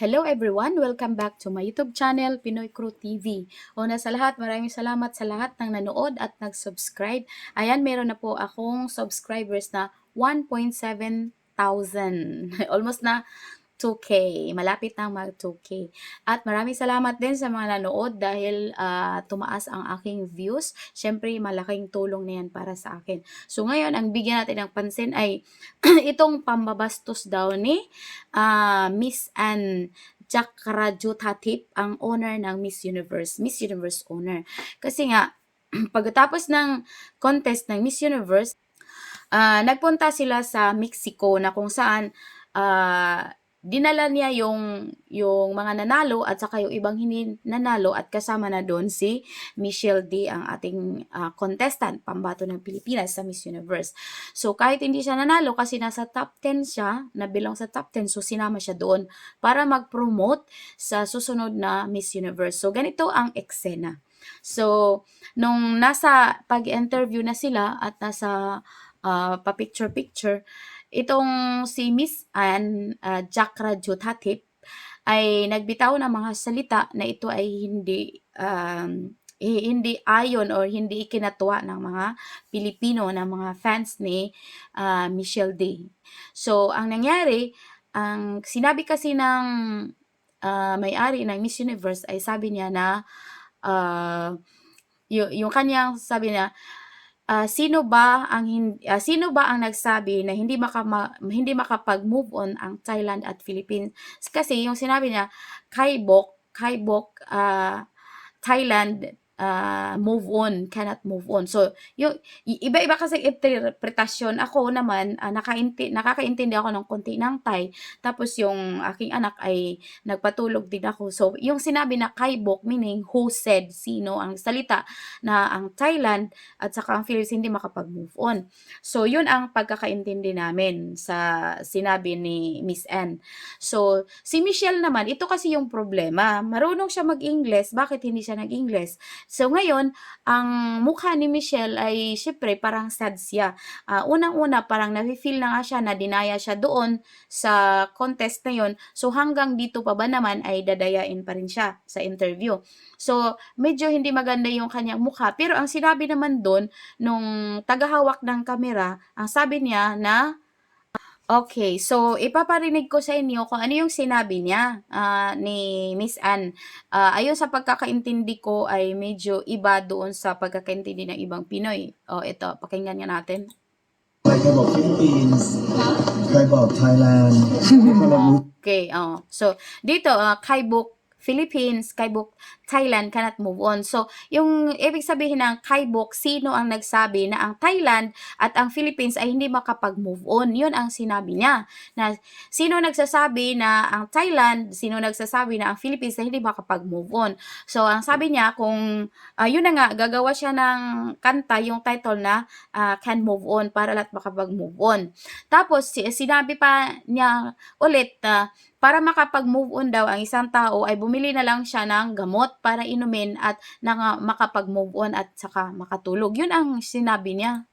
Hello everyone! Welcome back to my YouTube channel, Pinoy Crew TV. Una sa lahat, maraming salamat sa lahat ng nanood at nag-subscribe. Ayan, meron na po akong subscribers na 1.7 thousand. Almost na 2K. Malapit na mag 2K. At maraming salamat din sa mga nanood dahil ah, tumaas ang aking views. Siyempre, malaking tulong na yan para sa akin. So ngayon, ang bigyan natin ng pansin ay itong pambabastos daw ni ah, Miss Anne Chakrajuthatip, ang owner ng Miss Universe, Miss Universe owner. Kasi nga, pagkatapos ng contest ng Miss Universe, ah, nagpunta sila sa Mexico na kung saan ah, dinala niya yung yung mga nanalo at saka yung ibang hindi nanalo at kasama na doon si Michelle D ang ating ah, contestant pambato ng Pilipinas sa Miss Universe. So kahit hindi siya nanalo kasi nasa top 10 siya, nabilang sa top 10 so sinama siya doon para mag-promote sa susunod na Miss Universe. So ganito ang eksena. So nung nasa pag-interview na sila at nasa ah, pa-picture-picture, itong si Miss Anne uh, Chakrajuthatip ay nagbitaw ng mga salita na ito ay hindi um, hindi ayon or hindi ikinatuwa ng mga Pilipino ng mga fans ni ah, Michelle D. So ang nangyari, ang sinabi kasi ng ah, may-ari ng Miss Universe ay sabi niya na ah, yu- yung kanyang sabi niya ah, sino ba ang ah, sino ba ang nagsabi na hindi maka hindi makapag-move on ang Thailand at Philippines? Kasi yung sinabi niya Kaibok Kaibok ah, Thailand ah, move on cannot move on so yung iba-iba kasi interpretasyon ako naman ah, nakainti nakakaintindi ako ng konti ng Thai tapos yung aking anak ay nagpatulog din ako so yung sinabi na Kaibok meaning who said sino ang salita na ang Thailand at saka ang Philippines hindi makapag-move on. So, yun ang pagkakaintindi namin sa sinabi ni Miss Anne. So, si Michelle naman, ito kasi yung problema. Marunong siya mag-Ingles, bakit hindi siya nag-Ingles? So, ngayon, ang mukha ni Michelle ay, syempre, parang sad siya. Ah, unang-una, parang nafe-feel na nga siya na dinaya siya doon sa contest na yun. So, hanggang dito pa ba naman ay dadayain pa rin siya sa interview. So, medyo hindi maganda yung kanyang mukha. Pero ang sinabi naman doon, nung tagahawak ng kamera, ang sabi niya na, Okay, so ipaparinig ko sa inyo kung ano yung sinabi niya ah, ni Miss Ann. Ah, ayon sa pagkakaintindi ko ay medyo iba doon sa pagkakaintindi ng ibang Pinoy. Oh, o ito, pakinggan nga natin. Tribe Philippines, Tribe Thailand, Okay, oh. So, dito, ah, Kaibuk, Philippines, Kaibuk Thailand cannot move on. So, yung ibig sabihin ng Kaibuk, sino ang nagsabi na ang Thailand at ang Philippines ay hindi makapag-move on. Yun ang sinabi niya. Na sino nagsasabi na ang Thailand, sino nagsasabi na ang Philippines ay hindi makapag-move on. So, ang sabi niya, kung ah, yun na nga, gagawa siya ng kanta, yung title na ah, Can Move On para lahat makapag-move on. Tapos, si- sinabi pa niya ulit na para makapag-move on daw ang isang tao ay bumili na lang siya ng gamot para inumin at naka, makapag-move on at saka makatulog. Yun ang sinabi niya.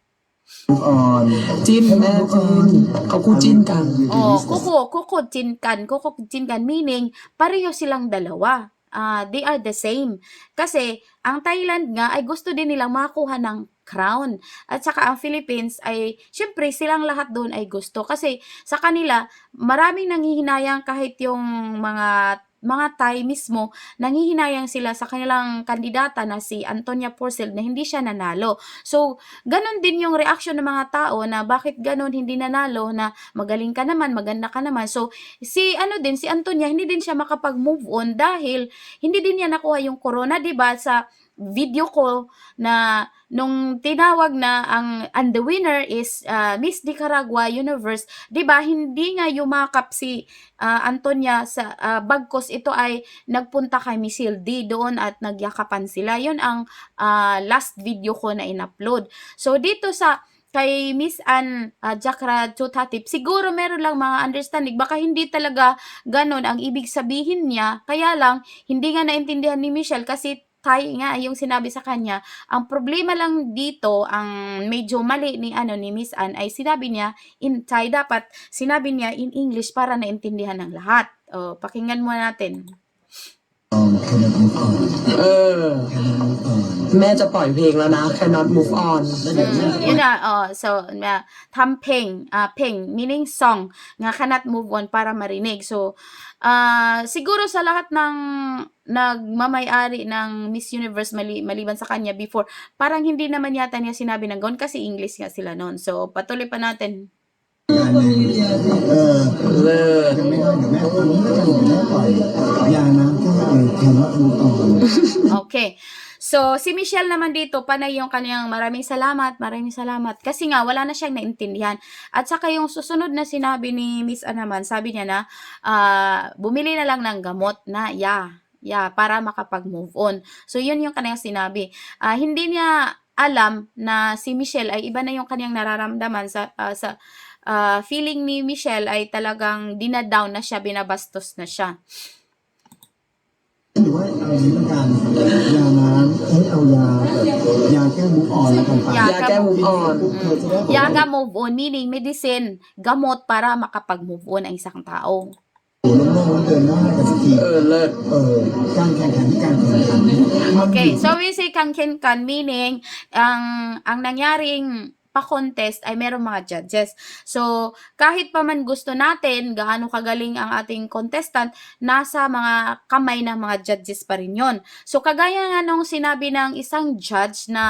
on. Jin, eh, Jin. Kakuchin ka. Oh, kuko, kuko, jinkan, kuko, jinkan, meaning pareho silang dalawa. Ah, they are the same. Kasi ang Thailand nga ay gusto din nilang makuha ng crown. At saka ang Philippines ay, syempre silang lahat doon ay gusto. Kasi sa kanila, maraming nanghihinayang kahit yung mga mga Thai mismo, nanghihinayang sila sa kanilang kandidata na si Antonia Porcel na hindi siya nanalo. So, ganon din yung reaction ng mga tao na bakit ganon hindi nanalo na magaling ka naman, maganda ka naman. So, si ano din, si Antonia, hindi din siya makapag-move on dahil hindi din niya nakuha yung corona, 'di ba? Sa video call na nung tinawag na ang and the winner is uh, Miss Nicaragua Universe, 'di ba? Hindi nga yumakap si ah, Antonia sa ah, bagkos ito ay nagpunta kay Miss Hildy doon at nagyakapan sila. 'Yun ang ah, last video ko na in-upload. So dito sa kay Miss Ann uh, Jakra Chothatip, siguro meron lang mga understanding. Baka hindi talaga ganon ang ibig sabihin niya. Kaya lang, hindi nga naintindihan ni Michelle kasi kaya nga yung sinabi sa kanya, ang problema lang dito, ang medyo mali ni ano ni Miss Anne ay sinabi niya in Thai dapat sinabi niya in English para naintindihan ng lahat. O, pakinggan mo natin. Um, can I move on? Uh, can I move on? แม่จะปล่อยเพลงแล้วนะ cannot move on แล้วเดี๋ยวแม่ Yun na, oh, so, na, tamping, ah, ping, meaning song, nga cannot move on para marinig. So, ah, siguro sa lahat ng nagmamay-ari ng Miss Universe mali, maliban sa kanya before, parang hindi naman yata niya sinabi ng gawin kasi English nga sila noon. So, patuloy pa natin. งานหนึ่งเออ เลิศ ยังไม่ได้เดี๋ยวแม่ทำนี้แล้วกันเดี๋ยวแม่ปล่อยยาน้ำแก้ไอ cannot move on Okay. So, si Michelle naman dito, panay yung kanyang maraming salamat, maraming salamat. Kasi nga, wala na siyang naintindihan. At saka yung susunod na sinabi ni Miss Ann naman, sabi niya na, ah, bumili na lang ng gamot na ya, ya, para makapag-move on. So, yun yung kanyang sinabi. Ah, hindi niya alam na si Michelle ay iba na yung kanyang nararamdaman sa, ah, sa ah, feeling ni Michelle ay talagang dinadown na siya, binabastos na siya. หรือว่าเอาอย่างนี้ละกันยาน้ำเอ้ยเอายาแบบยาแก้มุกอ่อนแล้วกันไป ยา ยาแก้ move on ปุ๊บเธอจะได้แบบ Yaga move on, meaning medicine, gamot para makapag-move on ang isang tao. โอ้โหโล่งๆเดินหน้ากันสักที เออ เลิศ เออการแข่งขันที่การแข่งขันมัน Okay, so we say kangkenkan, meaning ang, ang nangyaring pa-contest ay merong mga judges. So, kahit pa man gusto natin gaano kagaling ang ating contestant, nasa mga kamay ng mga judges pa rin yon. So, kagaya nga nung sinabi ng isang judge na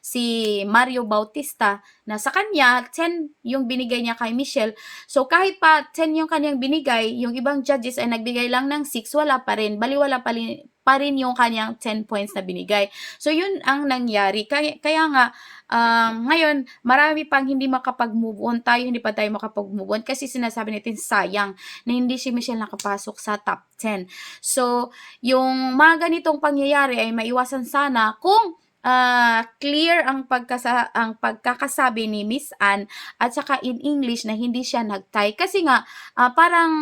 si Mario Bautista, na sa kanya, 10 yung binigay niya kay Michelle. So, kahit pa 10 yung kanyang binigay, yung ibang judges ay nagbigay lang ng 6, wala pa rin. Baliwala pa rin, pa rin yung kanyang 10 points na binigay. So, yun ang nangyari. Kaya, kaya nga, um, ngayon, marami pang hindi makapag-move on tayo, hindi pa tayo makapag-move on kasi sinasabi natin sayang na hindi si Michelle nakapasok sa top 10. So, yung mga ganitong pangyayari ay maiwasan sana kung ah, clear ang pagkasa ang pagkakasabi ni Miss Anne at saka in English na hindi siya nagtay kasi nga ah, parang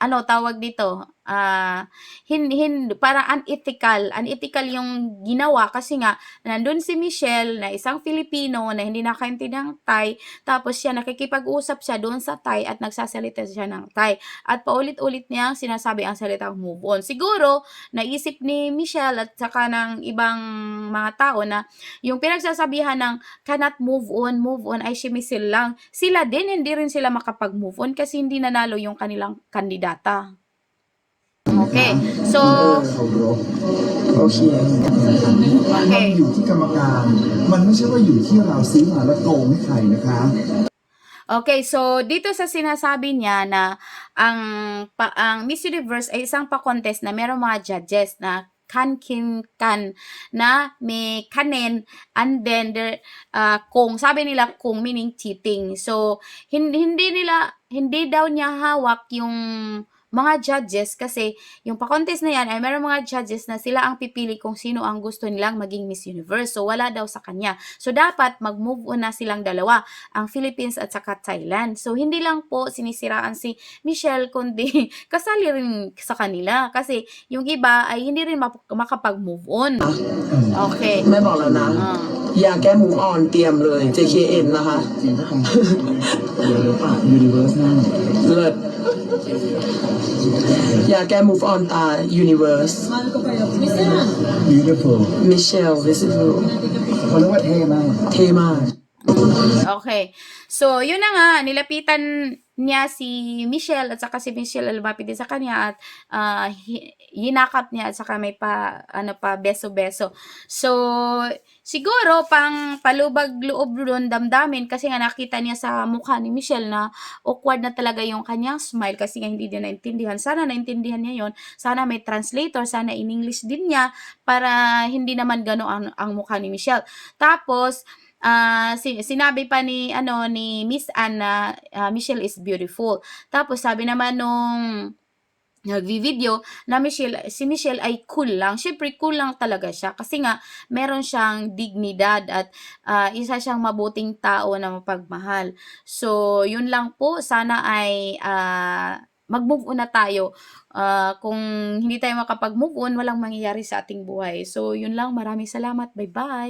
ano tawag dito ah hin, hin, parang unethical unethical yung ginawa kasi nga nandun si Michelle na isang Filipino na hindi nakaintindihang Thai tapos siya nakikipag-usap siya doon sa Thai at nagsasalita siya ng Thai at paulit-ulit niyang sinasabi ang salitang move on siguro naisip ni Michelle at saka ng ibang mga tao na yung pinagsasabihan ng cannot move on, move on ay si Michelle lang. Sila din, hindi rin sila makapag-move on kasi hindi nanalo yung kanilang kandidata. Okay, so, เขาบรก โอเค มันอยู่ที่กรรมการ มันไม่ใช่ว่าอยู่ที่เราซื้อมาแล้วโกงให้ใครนะคะ okay, so dito sa sinasabi niya na ang, pa, ang Miss Universe ay isang pa-contest na merong mga judges na kan kin kan na may kanin and then there uh, kung sabi nila kung meaning cheating so hindi, hindi nila hindi daw niya hawak yung mga judges kasi yung pa-contest na yan ay meron mga judges na sila ang pipili kung sino ang gusto nilang maging Miss Universe. So, wala daw sa kanya. So, dapat mag-move on na silang dalawa, ang Philippines at saka Thailand. So, hindi lang po sinisiraan si Michelle, kundi kasali rin sa kanila. Kasi yung iba ay hindi rin map- makapag-move on. Okay. แม่บอกแล้วนะ Ah. ยาแก้ move on เตรียมเลย JKN นะคะ จริงก็ตามเดี๋ยวเดี๋ยวปากยูนิเวิร์สแน่ เลิศ Yeah, get move on, uh, universe. Beautiful. Michelle, this is who. Ano ba, Tema? Tema. Okay. So, yun na nga, nilapitan niya si Michelle at saka si Michelle lumapit din sa kanya at ah, hi- yinakap niya at saka may pa, ano pa, beso-beso. So, siguro pang palubag loob doon damdamin kasi nga nakita niya sa mukha ni Michelle na awkward na talaga yung kanyang smile kasi nga hindi niya naintindihan. Sana naintindihan niya yon Sana may translator, sana in English din niya para hindi naman gano'n ang, ang mukha ni Michelle. Tapos, ah si- sinabi pa ni ano ni Miss Anne na ah, Michelle is beautiful. Tapos sabi naman nung nagvi-video na Michelle, si Michelle ay cool lang. Syempre cool lang talaga siya kasi nga meron siyang dignidad at ah, isa siyang mabuting tao na mapagmahal. So, yun lang po. Sana ay ah, mag-move on na tayo. Ah, kung hindi tayo makapag-move on, walang mangyayari sa ating buhay. So, yun lang. Maraming salamat. Bye-bye.